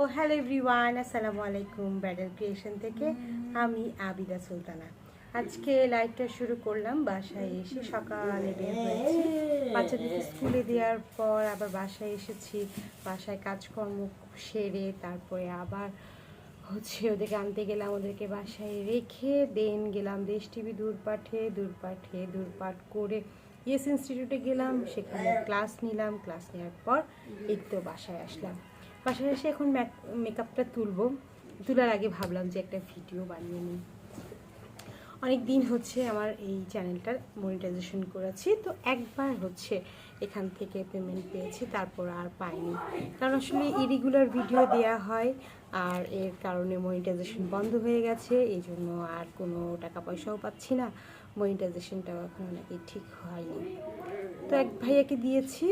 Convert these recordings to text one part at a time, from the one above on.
ও hello everyone, আসসালামু আলাইকুম ব্যাডেল creation থেকে। আমি আবিদা সুলতানা। আজকে লাইভটা শুরু করলাম, বাসায় এসে সকালে বের হয়েছি। বাচ্চাদেরকে স্কুলে দেওয়ার পর আবার বাসায় এসেছি। বাসায় কাজকর্ম সেরে তারপরে আবার হচ্ছে ওদেরকে আনতে গেলাম, ওদেরকে বাসায় রেখে, দেন গেলাম দেশ টিভি দূরপাঠে দূরপাঠে, দূরপাঠ করে ইয়েস ইনস্টিটিউটে গেলাম। সেখানে ক্লাস নিলাম, ক্লাস নেওয়ার পর তো বাসায় আসলাম। এসে এখন মেকআপটা তুলবো। তোলার আগে ভাবলাম যে একটা ভিডিও বানিয়ে নিই। অনেক দিন হচ্ছে আমার এই চ্যানেলটার মনিটাইজেশন করেছি, তো একবার হচ্ছে এখান থেকে পেমেন্ট পেয়েছি, তারপর আর পাইনি। কারণ আসলে ইরেগুলার ভিডিও দেয়া হয়, আর এর কারণে মনিটাইজেশন বন্ধ হয়ে গেছে এই জন্য আর কোনো টাকা পয়সাও পাচ্ছি না। মনিটাইজেশনটাও এখন নাকি ঠিক হয়নি। তো এক ভাইয়াকে দিয়েছি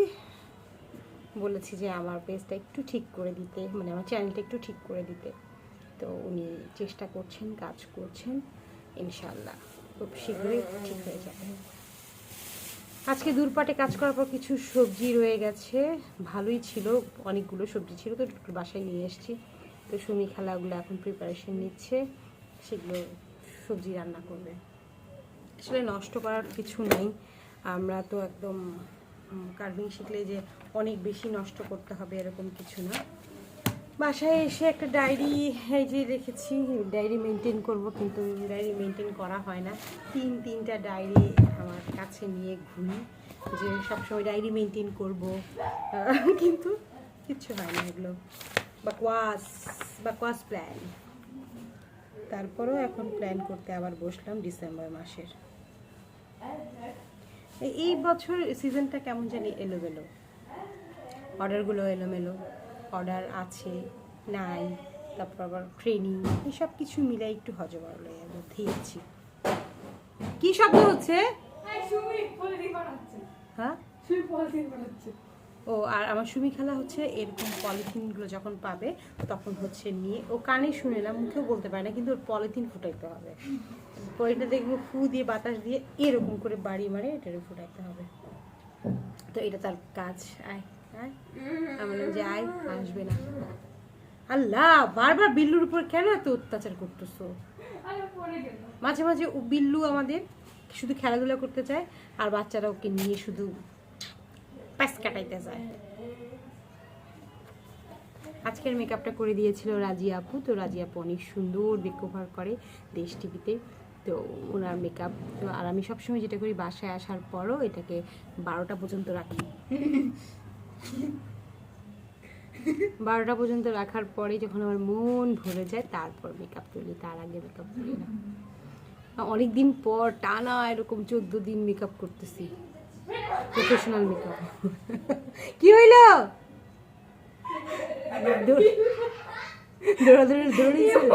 বলেছি যে আমার পেজটা একটু ঠিক করে দিতে মানে আমার চ্যানেলটা একটু ঠিক করে দিতে। তো উনি চেষ্টা করছেন, কাজ করছেন ইনশাল্লাহ খুব শীঘ্রই ঠিক হয়ে যাবে। আজকে দূরপাটে কাজ করার পর কিছু সবজি রয়ে গেছে, ভালোই ছিল, অনেকগুলো সবজি ছিল, তো একটু বাসায় নিয়ে এসেছি। তো সুমি খেলাগুলো এখন প্রিপারেশন নিচ্ছে, সেগুলো সবজি রান্না করবে। আসলে নষ্ট করার কিছু নেই, আমরা তো একদম কার্ভিং শিখলে যে অনেক বেশি নষ্ট করতে হবে এরকম কিছু না। বাসায় এসে একটা ডায়েরি এই যে রেখেছি ডায়েরি মেনটেন করব কিন্তু ডায়েরি মেনটেন করা হয় না। তিন, তিনটা ডায়েরি আমার কাছে নিয়ে ঘুরি, যে সবসময় ডায়েরি মেনটেন করব। কিন্তু কিচ্ছু হয় না এগুলো। বাকওয়াস বাকওয়াস প্ল্যান তারপরেও এখন প্ল্যান করতে আবার বসলাম ডিসেম্বর মাসের। এই- বছর সিজনটা কেমন জানি এলোমেলো। অর্ডারগুলো এলোমেলো। অর্ডার আছে নাই তারপর আবার ট্রেনিং এসব কিছু মিলে একটু হজবরলের মধ্যেই আছি। কি শব্দ হচ্ছে? হ্যাঁ? ও, আর আমার সুমি খেলা হচ্ছে এরকম পলিথিনগুলো যখন পাবে তখন হচ্ছে নিয়ে, ও কানে শুনে না, মুখেও বলতে পারে না, কিন্তু ওর পলিথিন ফুটাইতে হবে। তো দেখব ফু দিয়ে, বাতাস দিয়ে এরকম করে বাড়ি মারে এটা ফুটাইতে হবে। তো এটা তার কাজ। আয় আয়। আমি যে আয়, আসবে না। আল্লাহ, বারবার বিল্লুর উপর কেন এত অত্যাচার করতেছো? মাঝে মাঝে বিল্লু আমাদের শুধু খেলাধুলা করতে চায়, আর বাচ্চারা ওকে নিয়ে শুধু প্যাস কাটাইতে যায়। আজকের মেকআপটা করে দিয়েছিল রাজিয়া আপু। তো রাজিয়া আপু অনেক সুন্দর মেকওভার করে দেশ টিভিতে। তো ওনার মেকআপ, তো আর আমি সবসময় যেটা করি বাসায় আসার পরও এটাকে বারোটা পর্যন্ত রাখি। বারোটা পর্যন্ত রাখার পরে যখন আমার মন ভরে যায়, তারপর মেকআপ তুলি তার আগে মেকআপ তুলি না। অনেক দিন পর টানা এরকম চোদ্দ দিন মেকআপ করতেছি। প্রফেশনাল মেকআপ কি হইল? দৌড়াদৌড়ি দৌড়িয়েছে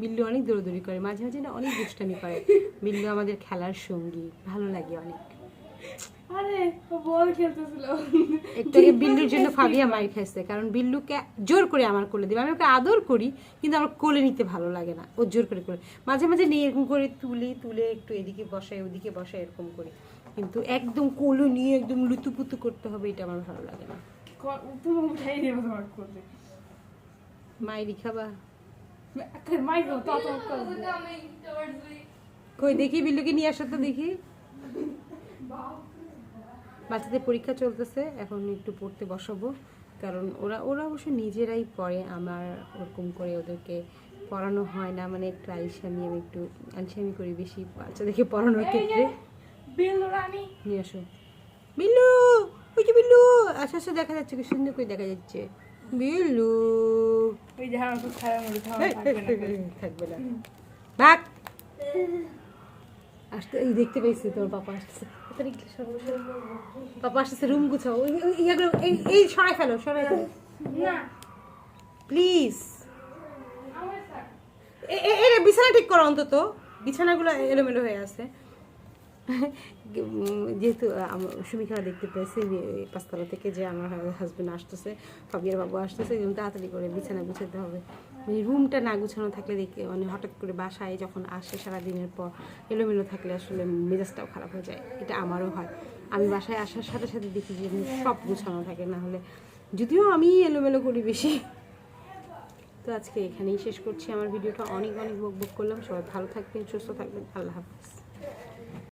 বিল্লু অনেক দৌড়দৌড়ি করে মাঝে মাঝে না অনেক দুষ্টামি করে। বিল্লু আমাদের খেলার সঙ্গী ভালো লাগে অনেক। আরে বল খেলতেছিল। একটু আগে বিল্লুর জন্য ফাবিয়া খাইছে কারণ বিল্লুকে জোর করে আমার কোলে দিবে। আমি ওকে আদর করি কিন্তু আমার কোলে নিতে ভালো লাগে না। ও জোর করে করে। মাঝে মাঝে নিয়ে এরকম করে তুলি তুলে একটু এদিকে বসাই ওদিকে বসাই এরকম করি। কিন্তু একদম কোলে নিয়ে একদম লুতুপুতু করতে হবে এটা আমার ভালো লাগে না। তুমি উঠাই তোমার খাবা? কই দেখি বিল্লুকে নিয়ে আসো তো দেখি। বাচ্চাদের পরীক্ষা চলতেছে এখন একটু পড়তে বসাবো। কারণ ওরা ওরা অবশ্য নিজেরাই পড়ে আমার ওরকম করে ওদেরকে পড়ানো হয় না। মানে একটু আলিশামি আমি একটু আলিশামি করি বেশি বাচ্চাদেরকে পড়ানোর ক্ষেত্রে। নিয়ে আসো। বিল্লু! ওই যে বিল্লু! আচ্ছা আচ্ছা দেখা যাচ্ছে কি সুন্দর করে দেখা যাচ্ছে। বিল্লু! থাকবে না। ভাগ! আসতে এই দেখতে পেয়েছি তোর সরো। পাপা আসছে রুম গুছাও। ওই এই এই সরাই ফেলো সরাই ফেলো। না। প্লিজ এর বিছানা ঠিক করো অন্তত। বিছানাগুলো এলোমেলো হয়ে আছে। যেহেতু সুমিখারা দেখতে পেয়েছি পাঁচতলা থেকে যে আমার হাজব্যান্ড আসতেছে ফাবিয়ার বাবু আসতেছে তাড়াতাড়ি করে বিছানা গুছাতে হবে। মানে রুমটা না গুছানো থাকলে দেখে মানে হঠাৎ করে বাসায় যখন আসে সারাদিনের পর, এলোমেলো থাকলে আসলে মেজাজটাও খারাপ হয়ে যায়। এটা আমারও হয়। আমি বাসায় আসার সাথে সাথে দেখি যে সব গুছানো থাকে, না হলে যদিও আমি এলোমেলো করি বেশি। তো আজকে এখানেই শেষ করছি। আমার ভিডিওটা অনেক অনেক বক বক করলাম। সবাই ভালো থাকবেন, সুস্থ থাকবেন। আল্লাহ হাফিজ।